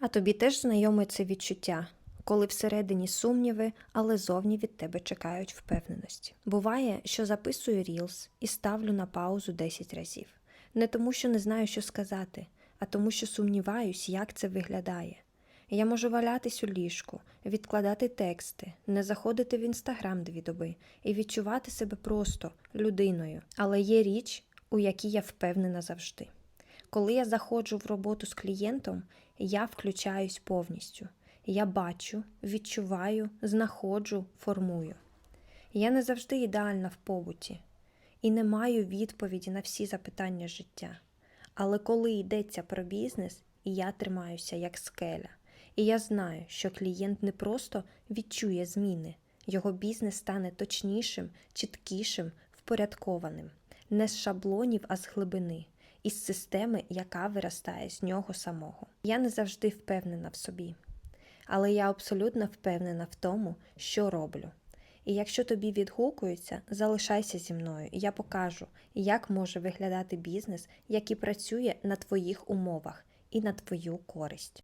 А тобі теж знайоме це відчуття, коли всередині сумніви, але зовні від тебе чекають впевненості. Буває, що записую рілс і ставлю на паузу 10 разів. Не тому, що не знаю, що сказати, а тому, що сумніваюсь, як це виглядає. Я можу валятись у ліжку, відкладати тексти, не заходити в інстаграм дві доби і відчувати себе просто людиною. Але є річ, у якій я впевнена завжди. Коли я заходжу в роботу з клієнтом, я включаюсь повністю. Я бачу, відчуваю, знаходжу, формую. Я не завжди ідеальна в побуті і не маю відповіді на всі запитання життя. Але коли йдеться про бізнес, я тримаюся як скеля. І я знаю, що клієнт не просто відчує зміни, його бізнес стане точнішим, чіткішим, впорядкованим, не з шаблонів, а з глибини, із системи, яка виростає з нього самого. Я не завжди впевнена в собі, але я абсолютно впевнена в тому, що роблю. І якщо тобі відгукується, залишайся зі мною, і я покажу, як може виглядати бізнес, який працює на твоїх умовах і на твою користь.